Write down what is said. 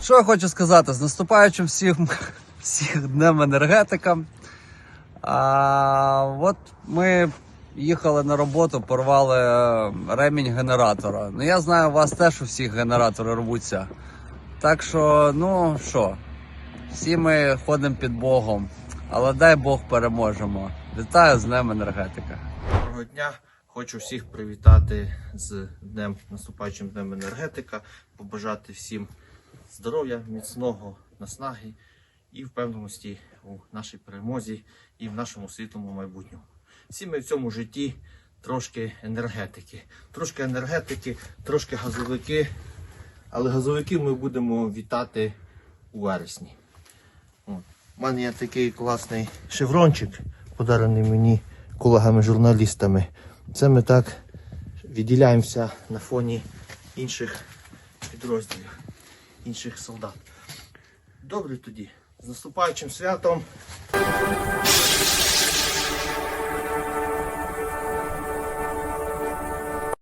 Що я хочу сказати? З наступаючим всім, всіх днем енергетика. А, от ми їхали на роботу, порвали е, ремінь генератора. Ну я знаю, у вас теж у всіх генератори рвуться. Так що, ну що, всі ми ходимо під Богом, але дай Бог переможемо. Вітаю з Днем енергетика. Доброго дня. Хочу всіх привітати з днем наступаючим днем енергетика, побажати всім здоров'я, міцного наснаги і впевненості у нашій перемозі і в нашому світлому майбутньому. Всі ми в цьому житті трошки енергетики, трошки енергетики, трошки газовики, але газовики ми будемо вітати у вересні. От. У мене є такий класний шеврончик, подарений мені колегами-журналістами. Це ми так відділяємося на фоні інших підрозділів, інших солдат. Добре тоді. З наступаючим святом.